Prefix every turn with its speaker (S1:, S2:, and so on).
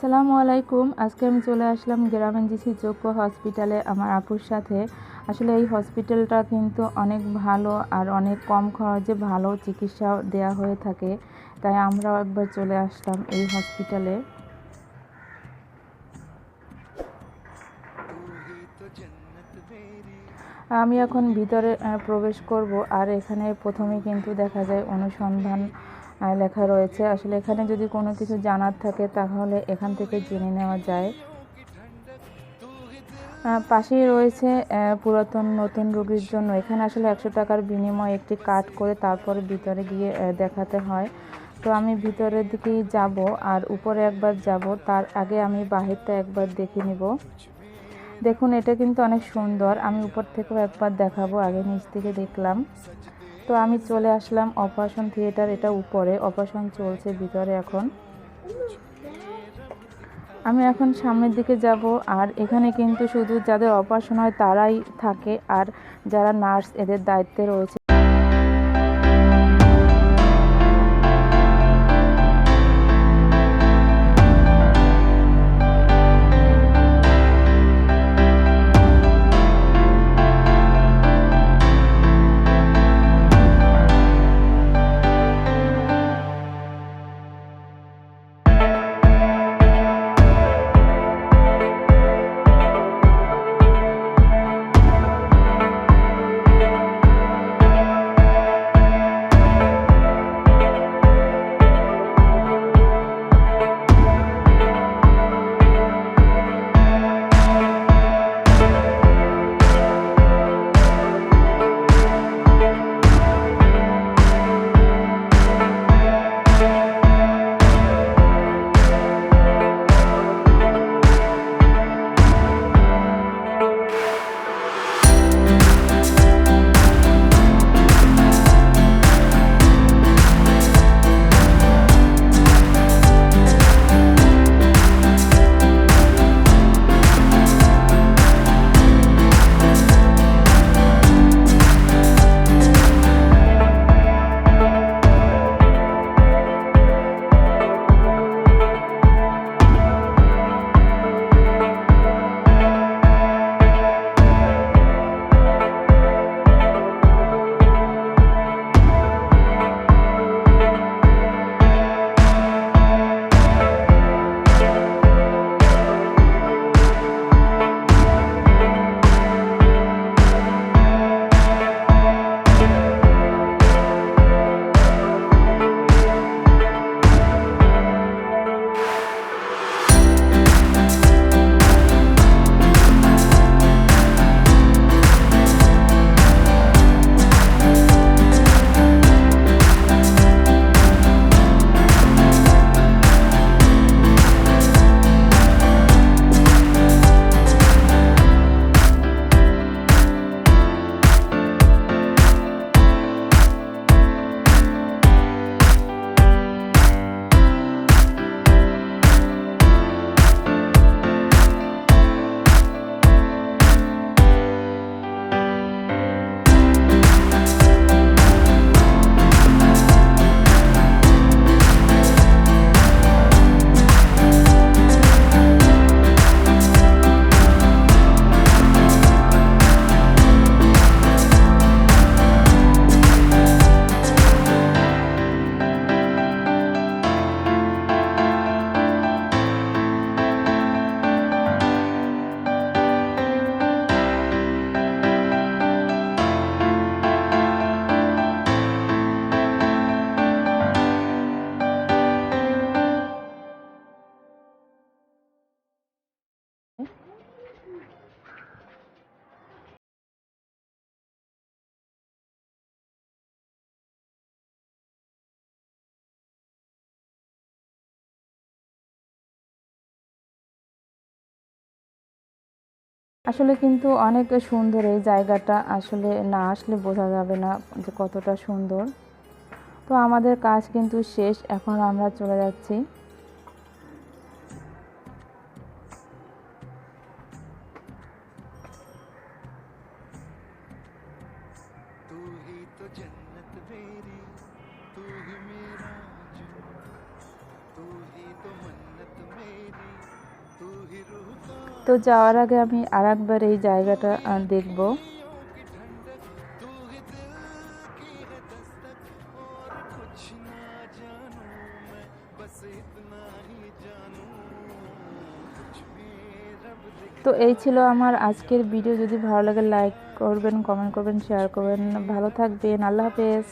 S1: সালামু আলাইকুম। আজকে আমি চলে আসলাম গ্রামীণ জিসি যোগ্য হসপিটালে আমার আপুর সাথে। আসলে এই হসপিটালটা কিন্তু অনেক ভালো আর অনেক কম খরচে ভালো চিকিৎসা দেয়া হয়ে থাকে। তাই আমরাও একবার চলে আসলাম এই হসপিটালে। আমি এখন ভিতরে প্রবেশ করব আর এখানে প্রথমে কিন্তু দেখা যায় অনুসন্ধান লেখা রয়েছে, আসলে এখানে যদি কোনো কিছু জানার থাকে তাহলে এখান থেকে জেনে নেওয়া যায়। পাশেই রয়েছে পুরাতন নতুন রোগীর জন্য। এখানে আসলে একশো টাকার বিনিময়ে একটি কার্ড করে তারপরে ভিতরে গিয়ে দেখাতে হয়। তো আমি ভিতরের দিকেই যাব আর উপরে একবার যাব, তার আগে আমি বাহিরটা একবার দেখে নিব। দেখুন, এটা কিন্তু অনেক সুন্দর। আমি উপর থেকেও একবার দেখাবো, আগে নিচ থেকে দেখলাম। তো আমি চলে আসলাম অপারেশন থিয়েটার, এটা উপরে। অপারেশন চলছে ভিতরে এখন। আমি এখন সামনের দিকে যাব, আর এখানে কিন্তু শুধু যাদের অপারেশন হয় তারাই থাকে, আর যারা নার্স এদের দায়িত্বে রয়েছে। আসলে কিন্তু অনেক সুন্দর এই জায়গাটা আসলে না আসলে বোঝা যাবে না যে কতটা সুন্দর তো আমাদের কাজ কিন্তু শেষ এখন আমরা চলে যাচ্ছি
S2: तू ही तो जन्नत मेरी तू ही मेरा जुनून तू ही तो मन्नत मेरी
S1: তো যাওয়ার আগে আমি আর একবার এই জায়গাটা দেখব। তো এই ছিল আমার আজকের ভিডিও। যদি ভালো লাগে, লাইক করবেন কমেন্ট করবেন শেয়ার করবেন। ভালো থাকবেন। আল্লাহ হাফেজ।